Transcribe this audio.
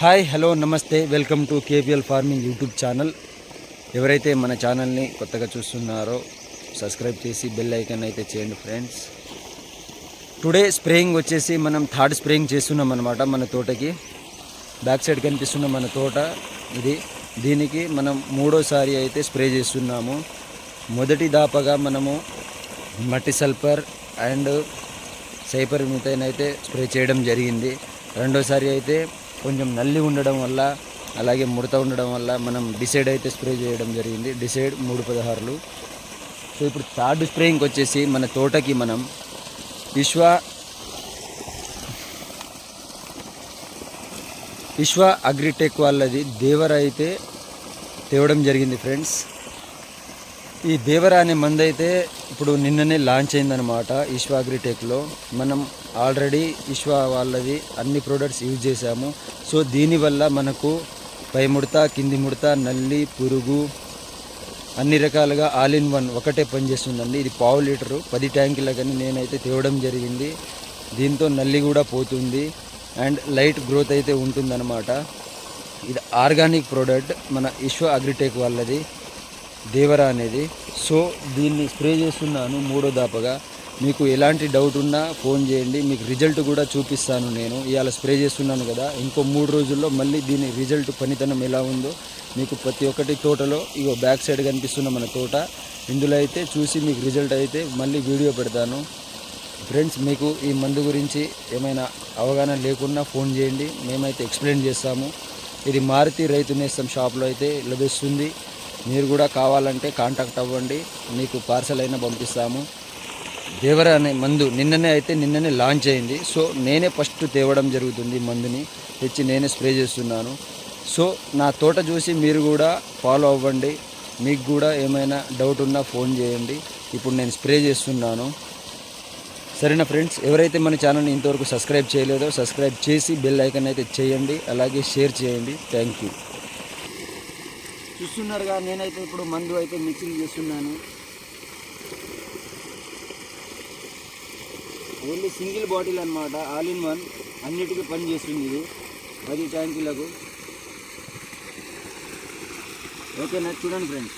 Hi hello నమస్తే. Welcome to KPL farming YouTube channel. ఎవరైతే మన ఛానల్ని కొత్తగా చూస్తున్నారో సబ్స్క్రైబ్ చేసి బెల్ ఐకాన్ అయితే చేయండి ఫ్రెండ్స్. టుడే స్ప్రేయింగ్ వచ్చేసి మనం థర్డ్ స్ప్రేయింగ్ చేస్తున్నాం అనమాట మన తోటకి. బ్యాక్ సైడ్ కనిపిస్తున్న మన తోట ఇది. దీనికి మనం మూడోసారి అయితే స్ప్రే చేస్తున్నాము. మొదటి దాపగా మనము మట్టి సల్ఫర్ అండ్ సైపర్ మిథైన్ అయితే స్ప్రే చేయడం జరిగింది. రెండోసారి అయితే కొంచెం నల్లి ఉండడం వల్ల అలాగే ముడత ఉండడం వల్ల మనం డిసైడ్ అయితే స్ప్రే చేయడం జరిగింది. డిసైడ్ మూడు పదహారులు. సో ఇప్పుడు థర్డ్ స్ప్రేయింగ్కి వచ్చేసి మన తోటకి మనం విశ్వ విశ్వ అగ్రిటెక్ వాళ్ళది దేవర అయితే తేవడం జరిగింది ఫ్రెండ్స్. ఈ దేవర అనే మందు అయితే ఇప్పుడు నిన్ననే లాంచ్ అయిందనమాట ఈశ్వ అగ్రిటెక్లో మనం ఆల్రెడీ ఈశ్వా వాళ్ళది అన్ని ప్రోడక్ట్స్ యూజ్ చేసాము సో దీనివల్ల మనకు పై ముడత కింది ముడత నల్లి పురుగు అన్ని రకాలుగా ఆల్ ఇన్ వన్ ఒకటే పనిచేస్తుందండి ఇది పావు లీటరు పది ట్యాంకుల కానీ నేనైతే తేవడం జరిగింది. దీంతో నల్లి కూడా పోతుంది అండ్ లైట్ గ్రోత్ అయితే ఉంటుందన్నమాట. ఇది ఆర్గానిక్ ప్రోడక్ట్ మన ఈశ్వ అగ్రిటెక్ వాళ్ళది. దేవర అనేది. సో దీన్ని స్ప్రే చేస్తున్నాను మూడో దాపగా. మీకు ఎలాంటి డౌట్ ఉన్నా ఫోన్ చేయండి. మీకు రిజల్ట్ కూడా చూపిస్తాను నేను. ఇవాళ స్ప్రే చేస్తున్నాను కదా. ఇంకో మూడు రోజుల్లో మళ్ళీ దీని రిజల్ట్ పనితనం ఎలా ఉందో మీకు ప్రతి ఒక్కటి తోటలో ఇగో బ్యాక్ సైడ్ కనిపిస్తున్న మన తోట. ఇందులో అయితే చూసి మీకు రిజల్ట్ అయితే మళ్ళీ వీడియో పెడతాను. ఫ్రెండ్స్ మీకు ఈ మందు గురించి ఏమైనా అవగాహన లేకున్నా ఫోన్ చేయండి. మేమైతే ఎక్స్ప్లెయిన్ చేస్తాము. ఇది మారుతి రైతు నేస్తం షాప్లో అయితే లభిస్తుంది. మీరు కూడా కావాలంటే కాంటాక్ట్ అవ్వండి. మీకు పార్సల్ అయినా పంపిస్తాము. దేవర అనే మందు నిన్ననే అయితే నిన్ననే లాంచ్ అయింది. సో నేనే ఫస్ట్ తేవడం జరుగుతుంది మందుని. తెచ్చి నేనే స్ప్రే చేస్తున్నాను. సో నా తోట చూసి మీరు కూడా ఫాలో అవ్వండి. మీకు కూడా ఏమైనా డౌట్ ఉన్నా ఫోన్ చేయండి. ఇప్పుడు నేను స్ప్రే చేస్తున్నాను. సరేనా ఫ్రెండ్స్ ఎవరైతే మన ఛానల్ని ఇంతవరకు సబ్స్క్రైబ్ చేయలేదో సబ్స్క్రైబ్ చేసి బెల్ ఐకన్ అయితే చేయండి. అలాగే షేర్ చేయండి. థ్యాంక్ యూ చూస్తున్నారుగా నేనైతే ఇప్పుడు మందు అయితే మిక్సింగ్ చేస్తున్నాను. ఓన్లీ సింగిల్ బాటిల్ అనమాట ఆల్ ఇన్ వన్ అన్నిటికీ పని చేస్తుంది ఇది. పది ట్యాంకులకు. ఓకేనా? చూడండి ఫ్రెండ్స్.